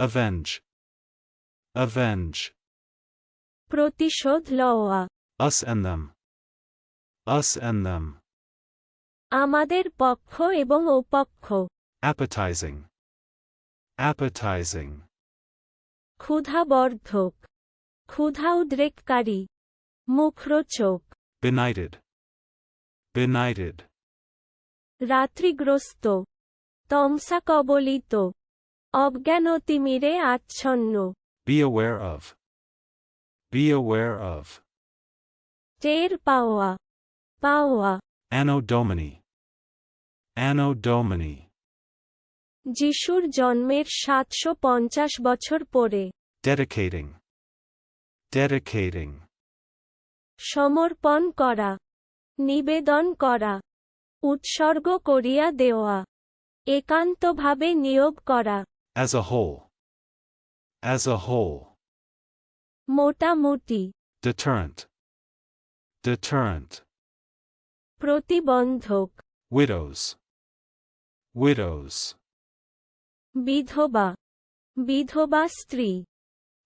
Avenge. Avenge. প্রতিশোধ লওয়া Us and them. Us and them. আমাদের পক্ষ এবং ওপক্ষ Appetizing. Appetizing. ক্ষুধাবর্ধক ক্ষুধা উদ্রেককারী মুখরোচক Benighted. Benighted. রাত্রিগ্রস্ত তমসা কবলিত অজ্ঞানতিমিরে আচ্ছন্ন Be aware of. Be aware of. টের পাওয়া পাওয়া Anno Domini. Anno Domini. যিশুর জন্মের সাতশো পঞ্চাশ বছর পরে Dedicating. Dedicating. সমর্পণ করা নিবেদন করা উৎসর্গ করিয়া দেওয়া একান্তভাবে নিয়োগ করা As a whole. As a whole. মোটামুটি Deterrent. Deterrent. প্রতিবন্ধক Widows. Widows. বিধবা বিধবা স্ত্রী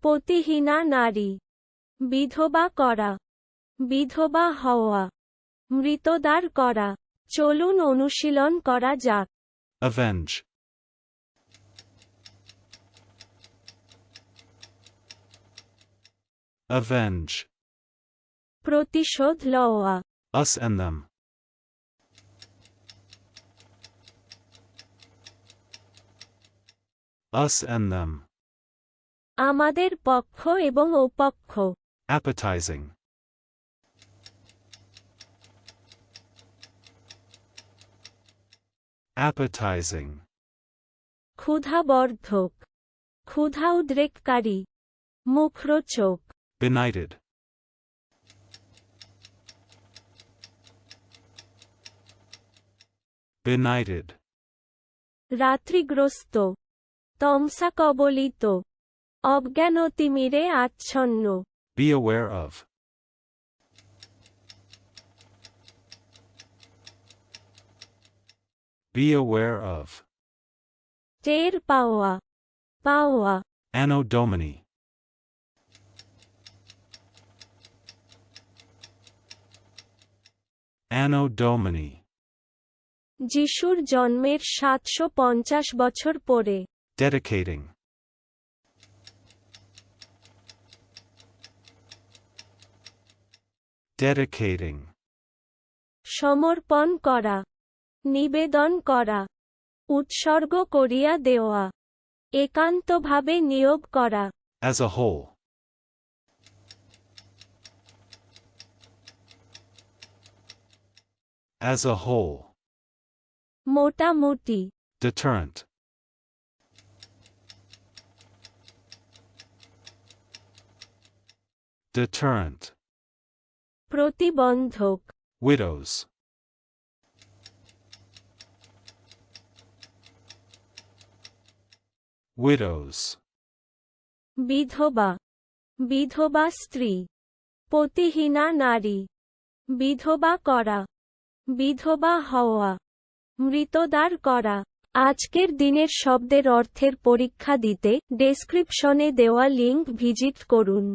পতিহীনা নারী বিধবা করা বিধবা হওয়া মৃতদার করা চলুন অনুশীলন করা যাক Avenge. Avenge. প্রতিশোধ লওয়া Us and them. Us and them. আমাদের পক্ষ এবং ওপক্ষ Appetizing. Appetizing. ক্ষুধাবর্ধক ক্ষুধা উদ্রেককারী মুখরোচক Benighted. Benighted. রাত্রিগ্রস্ত তমসা কবলিত অজ্ঞানতিমিরে আচ্ছন্ন Be aware of. Be aware of. টের পাওয়া পাওয়া Anno Domini. Anno Domini. যিশুর জন্মের সাতশো পঞ্চাশ বছর পরে Dedicating. Dedicating. সমর্পণ করা নিবেদন করা উৎসর্গ করিয়া দেওয়া একান্তভাবে নিয়োগ করা As a whole. As a whole. মোটামুটি Deterrent. Deterrent. প্রতিবন্ধক Widows. Widows. বিধবা বিধবা স্ত্রী পতিহীনা নারী বিধবা করা বিধবা হওয়া, মৃতদার করা। আজকের দিনের শব্দের অর্থের পরীক্ষা দিতে ডেসক্রিপশনে দেওয়া লিঙ্ক ভিজিট করুন।